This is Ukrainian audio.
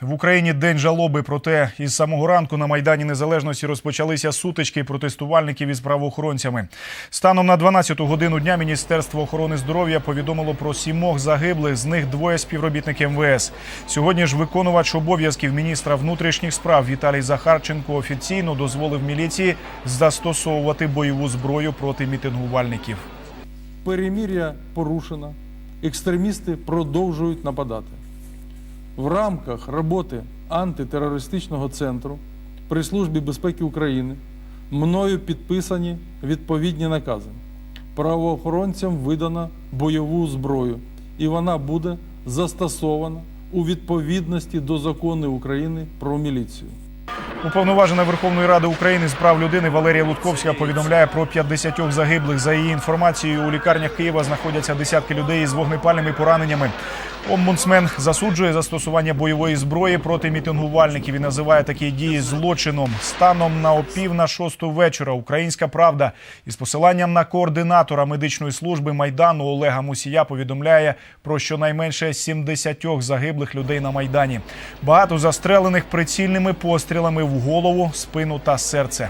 В Україні день жалоби. Проте із самого ранку на майдані незалежності розпочалися сутички протестувальників із правоохоронцями. Станом на 12-ту годину дня Міністерство охорони здоров'я повідомило про сімох загиблих. З них двоє співробітники МВС. Сьогодні ж виконувач обов'язків міністра внутрішніх справ Віталій Захарченко офіційно дозволив міліції застосовувати бойову зброю проти мітингувальників. Перемір'я порушено, екстремісти продовжують нападати. В рамках роботи антитерористичного центру при Службі безпеки України мною підписані відповідні накази. Правоохоронцям видано бойову зброю, і вона буде застосована у відповідності до закону України про міліцію. Уповноважена Верховної Ради України з прав людини Валерія Лутковська повідомляє про 50 загиблих. За її інформацією, у лікарнях Києва знаходяться десятки людей із вогнепальними пораненнями. Омбудсмен засуджує застосування бойової зброї проти мітингувальників і називає такі дії злочином. Станом на опів на шосту вечора Українська правда із посиланням на координатора медичної служби майдану Олега Мусія повідомляє про щонайменше 70 загиблих людей на майдані. Багато застрелених прицільними пострілами в голову, спину та серце.